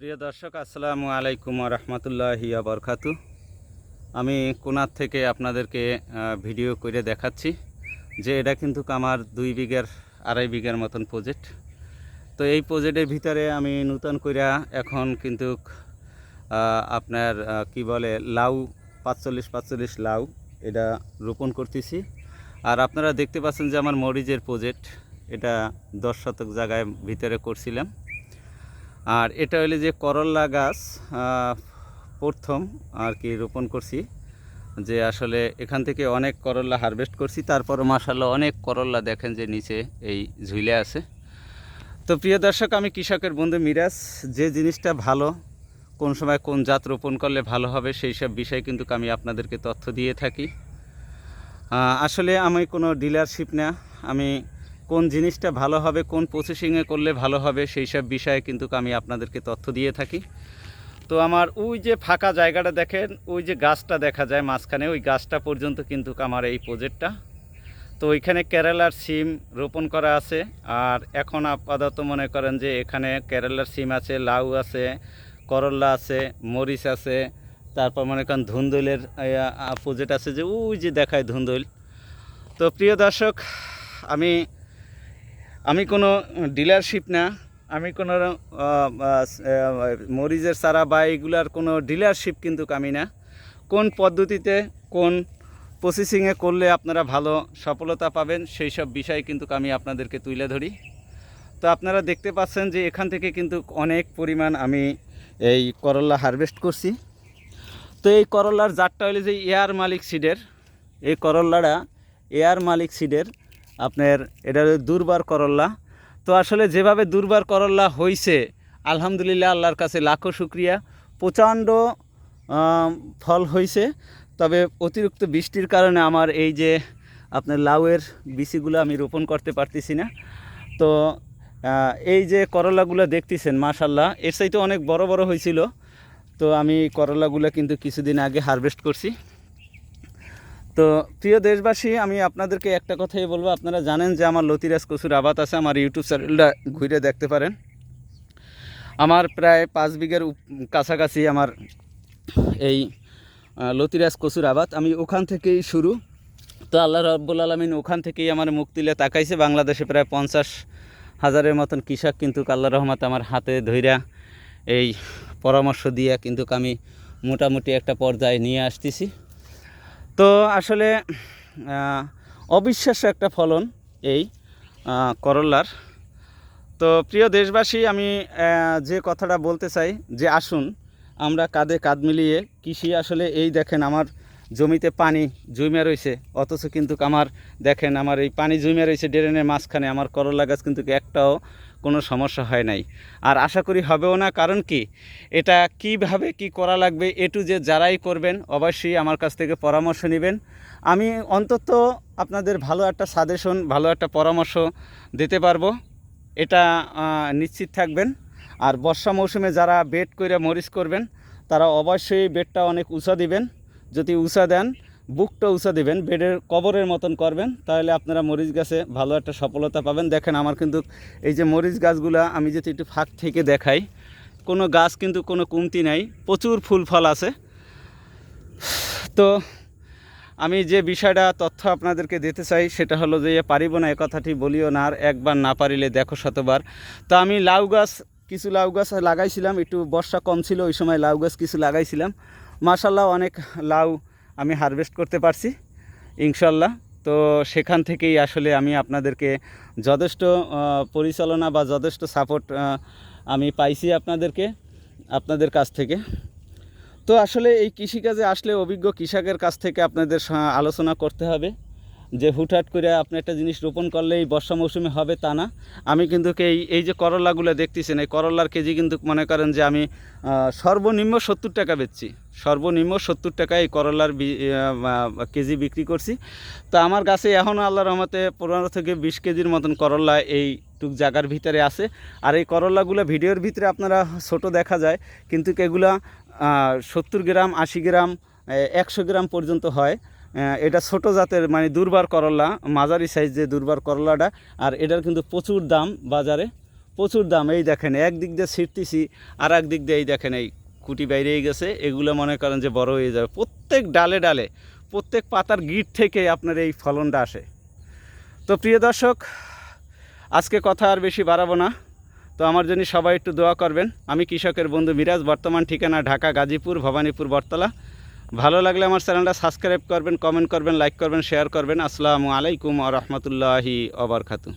প্রিয় দর্শক, আসসালামু আলাইকুম রহমতুল্লাহি বরকাতু আমি কোনার থেকে আপনাদেরকে ভিডিও করে দেখাচ্ছি যে এটা কিন্তু আমার দুই বিঘার, আড়াই বিঘার মতন প্রজেক্ট তো এই প্রজেক্টের ভিতরে আমি নূতন কইরা এখন কিন্তু আপনার কি বলে, লাউ, পাঁচচল্লিশ পাঁচচল্লিশ লাউ এটা রোপণ করতেছি। আর আপনারা দেখতে পাচ্ছেন যে আমার মরিচের প্রজেক্ট এটা দশ শতক জায়গায় ভিতরে করছিলাম। আর এটা হইলে যে করল্লা গাছ প্রথম আর কি রোপণ করছি। যে আসলে এখান থেকে অনেক করল্লা হারভেস্ট করছি তারপরে মাসাল্লাহ অনেক করল্লা দেখেন যে নিচে এই ঝুলে আছে। তো প্রিয় দর্শক, আমি কৃষকের বন্ধু মিরাজ, যে জিনিসটা ভালো, কোন সময় কোন জাত রোপণ করলে ভালো হবে সেই সব বিষয়ে কিন্তু আমি আপনাদেরকে তথ্য দিয়ে থাকি। আসলে আমি কোনো ডিলারশিপ না, আমি কোন জিনিসটা ভালো হবে, কোন প্রসেসিংয়ে করলে ভালো হবে, সেই সব বিষয়ে কিন্তু আমি আপনাদেরকে তথ্য দিয়ে থাকি। তো আমার ওই যে ফাঁকা জায়গাটা দেখেন, ওই যে গাছটা দেখা যায় মাঝখানে, ওই গাছটা পর্যন্ত কিন্তু আমার এই প্রজেক্টটা তো ওইখানে কেরালার সিম রোপণ করা আছে, আর এখন আপাতত মনে করেন যে এখানে কেরালার সিম আছে, লাউ আছে করল্লা আছে, মরিচ আছে, তারপর মনে করেন ধুন্দুলের প্রজেক্ট আছে যে ওই যে দেখায় ধুন্দুল। তো প্রিয় দর্শক, আমি আমি কোনো ডিলারশিপ না, আমি কোনো মরিচের চারা বা এগুলার কোনো ডিলারশিপ কিন্তু আমি না। কোন পদ্ধতিতে, কোন প্রসেসিংয়ে করলে আপনারা ভালো সফলতা পাবেন, সেই সব বিষয় কিন্তু আমি আপনাদেরকে তুলে ধরি। তো আপনারা দেখতে পাচ্ছেন যে এখান থেকে কিন্তু অনেক পরিমাণ আমি এই করল্লা হারভেস্ট করছি। তো এই করল্লার জাতটা হলো যে এয়ার মালিক সিডের এই করল্লাটা এয়ার মালিক সিডের আপনার এটা দুর্বার করল্লা। তো আসলে যেভাবে দুর্বার করল্লা হয়েছে আলহামদুলিল্লাহ আল্লাহর কাছে লাখো শুক্রিয়া। প্রচণ্ড ফল হয়েছে তবে অতিরিক্ত বৃষ্টির কারণে আমার এই যে আপনার লাউয়ের বিচিগুলো আমি রোপণ করতে পারতেছি না। তো এই যে করলাগুলো দেখতেছেন মাশাল্লাহ এর চাইতে অনেক বড় বড় হয়েছিল তো আমি করলাগুলো কিন্তু কিছুদিন আগে হারভেস্ট করছি। তো প্রিয় দেশবাসী, আমি আপনাদেরকে একটা কথাই বলব। আপনারা জানেন যে আমার লতিরাজ কচুর আবাদ আছে, আমার ইউটিউব চ্যানেলটা ঘুরে দেখতে পারেন। আমার প্রায় পাঁচ বিঘের কাছাকাছি আমার এই লতিরাজ কচুর আবাদ। আমি ওখান থেকেই শুরু। তো আল্লাহ রব্বুল আলমিন ওখান থেকেই আমার মুখ তুলে তাকাইছে। বাংলাদেশে প্রায় পঞ্চাশ হাজারের মতন কৃষক কিন্তু আল্লাহ রহমত আমার হাতে ধইরা এই পরামর্শ দিয়ে কিন্তু আমি মোটামুটি একটা পর্যায়ে নিয়ে আসতেছি। তো আসলে অবিশ্বাস্য একটা ফলন এই করল্লার তো প্রিয় দেশবাসী, আমি যে কথাটা বলতে চাই, যে আসুন, আমরা কাঁধে কাঁধ মিলিয়ে কৃষি আসলে এই দেখেন আমার জমিতে পানি জমে রয়েছে, অথচ কিন্তু আমার, দেখেন আমার এই পানি জমে রয়েছে ড্রেনের মাঝখানে, আমার করলা গাছ কিন্তু একটাও কোনো সমস্যা হয় নাই। আর আশা করি হবেও না, কারণ কি? এটা কীভাবে কি করা লাগবে, এ টু যে যারাই করবেন, অবশ্যই আমার কাছ থেকে পরামর্শ নেবেন। আমি অন্তত আপনাদের ভালো একটা সাজেশন, ভালো একটা পরামর্শ দিতে পারব, এটা নিশ্চিত থাকবেন। আর বর্ষা মৌসুমে যারা বেড করে মরিচ করবেন, তারা অবশ্যই বেডটা অনেক উঁচা দিবেন। যদি উঁচা দেন বুকটা উঁচা দিবেন, বেডের কবরের মতন করবেন, তাহলে আপনারা মরিচ গাছে ভালো একটা সফলতা পাবেন। দেখেন আমার কিন্তু এই যে মরিচ গাছগুলা আমি যদি একটু ফাঁক থেকে দেখাই, কোনো গাছ কিন্তু কোনো কমতি নাই, প্রচুর ফুল ফল আছে। তো আমি যে বিষয়টা, তথ্য আপনাদেরকে দিতে চাই, সেটা হলো যে পারিব না কথাটি বলিও না, আর একবার না পারিলে দেখো শতবার। তো আমি লাউ গাছ, কিছু লাউ গাছ লাগাইছিলাম, একটু বর্ষা কম ছিল, ওই সময় লাউ গাছ কিছু লাগাইছিলাম। মাশাল্লাহ অনেক লাউ আমি হারভেস্ট করতে পারছি, ইনশাল্লাহ। তো সেখান থেকেই আসলে আমি আপনাদেরকে যথেষ্ট পরিচালনা বা যথেষ্ট সাপোর্ট আমি পাইছি আপনাদেরকে, আপনাদের কাছ থেকে। তো আসলে এই কৃষিকাজে আসলে অভিজ্ঞ কৃষকের কাছ থেকে আপনাদের আলোচনা করতে হবে। যে হুটহাট করে আপনি একটা জিনিস রোপণ করলে এই বর্ষা মৌসুমে হবে তা না। আমি কিন্তু এই এই যে করলাগুলো দেখতেছেন, এই করলার কেজি কিন্তু মনে করেন যে আমি সর্বনিম্ন সত্তর টাকা বেচছি। সর্বনিম্ন সত্তর টাকায় এই করলার কেজি বিক্রি করছি। তো আমার গাছে এখনও আল্লাহ রহমতে পনেরো থেকে বিশ কেজির মতন করলা এই টুক জায়গার ভিতরে আছে। আর এই করলাগুলো ভিডিওর ভিতরে আপনারা ছোট দেখা যায়, কিন্তু এগুলা সত্তর গ্রাম, আশি গ্রাম একশো গ্রাম পর্যন্ত হয়। এটা ছোট জাতের মানে দুর্বার করলা, মাঝারি সাইজ যে দুর্বার করলাটা, আর এটার কিন্তু প্রচুর দাম বাজারে, প্রচুর দাম। এই দেখেন, একদিক দিয়ে ছিটতেছি, আর এক দিক দিয়ে এই দেখেন, এই কুটি বাইরেই গেছে। এগুলো মনে করেন যে বড় হয়ে যাবে। প্রত্যেক ডালে ডালে, প্রত্যেক পাতার গিট থেকে আপনার এই ফলনটা আসে। তো প্রিয় দর্শক, আজকে কথা আর বেশি বাড়াবো না। তো আমার জন্য সবাই একটু দোয়া করবেন। আমি কৃষকের বন্ধু মিরাজ, বর্তমান ঠিকানা ঢাকা, গাজীপুর, ভবানীপুর, বটতলা। ভালো লাগলে আমার চ্যানেলটা সাবস্ক্রাইব করবেন কমেন্ট করবেন লাইক করবেন শেয়ার করবেন। আসসালামু আলাইকুম আ রহমতুল্লাহি অবরকাতু